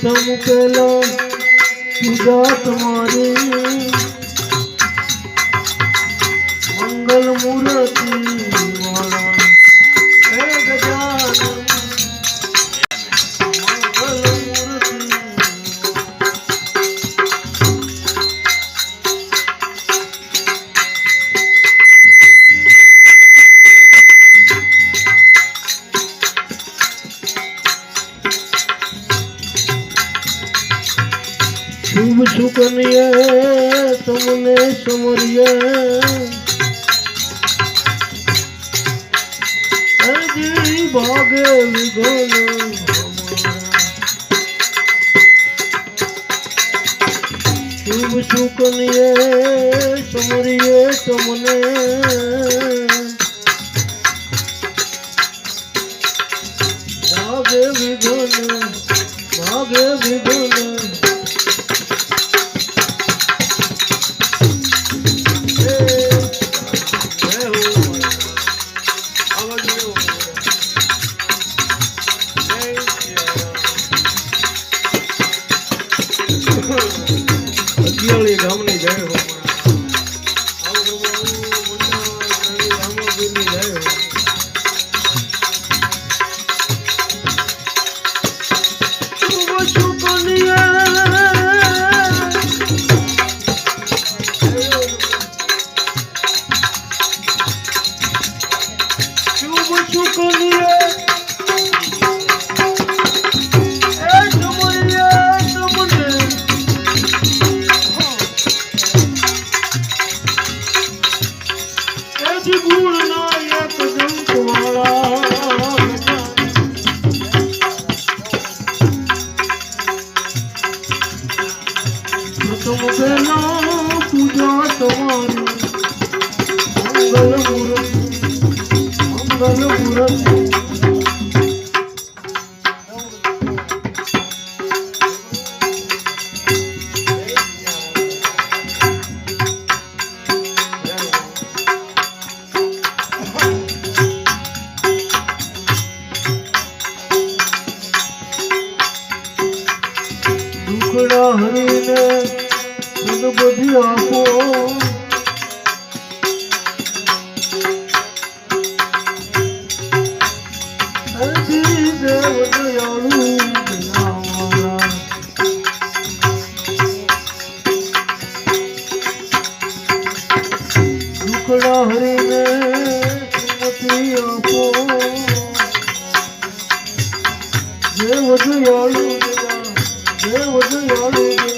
પ્રથમ પેલા પૂજા તમારી. મંગલ મૂર્તિ શુભ સુકન્યા તમને સમર્ય આજે ભાગે વિઘન શુભ સુકન્યા સમર્ય તમને? ભાગે વિઘન ભાગે વિઘન. પહેલા પૂજા તમારી મંગલ મૂર્તિ મંગલ મૂર્તિ સદબુદ્ધિ આપો દેવ દયાળુ. દુખડા હરીને સુમતિ આપો દેવ દયાળુ દેવ દયાળુ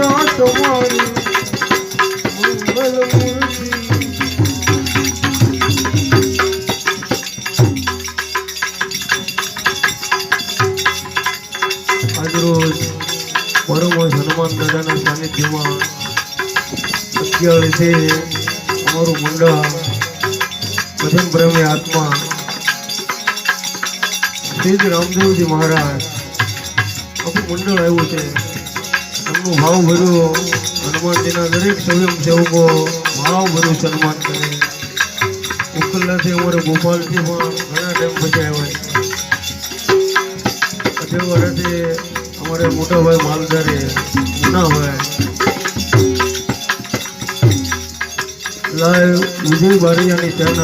પૂજા તમારી મંગલ મૂર્તિ આજરોજ પરમ હનુમાન દાદાના સાનિધ્યમાં અત્યારેથી અમારું મંડળ ભજન પ્રેમી આત્મા શ્રી મહારાજ આખું મંડળ આવ્યું છે. એમનું ભાવ ભર્યું. હનુમાનજીના દરેક સ્વયં સેવકો ભાવ ભર્યું સન્માન કરે. ઉકલાથી અમારે ગોપાલજી પણ ઘણા ટાઈમ પછી આવ્યા અઢી અમારે મોટાભાઈ માલધારે ના હોય. લાઈવ વિજય બારિયાની ચેનલ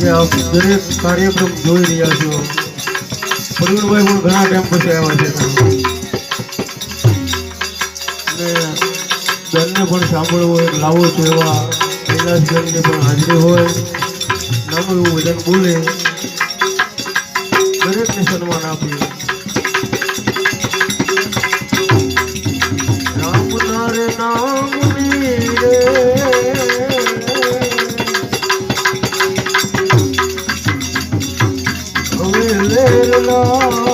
જે આપ દરેક કાર્યક્રમ જોઈ રહ્યા છો. પ્રવીણભાઈ પણ ઘણા ટાઈમ પછી આવ્યા છે. જનને પણ સાંભળવો હોય લાવો છો એવા કૈલાસગંજની પણ હાજરી હોય નાનું વજન બોલે. દરેકને સન્માન આપે રામ નામ હવે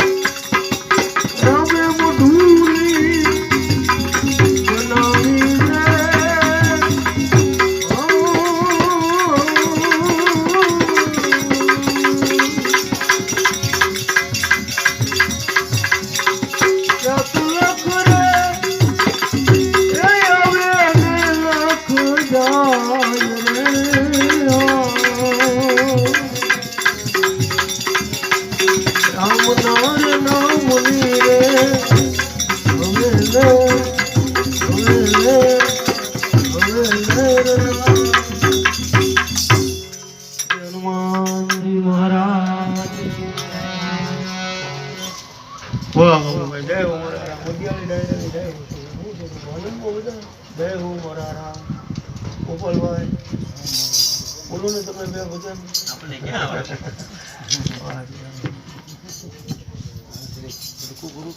ભજન બહુ બધા જય હો મારા રામ ગોપાલભાઈ બોલો ને તમે બે ભજન આપણે ક્યાં આવડે વાહ.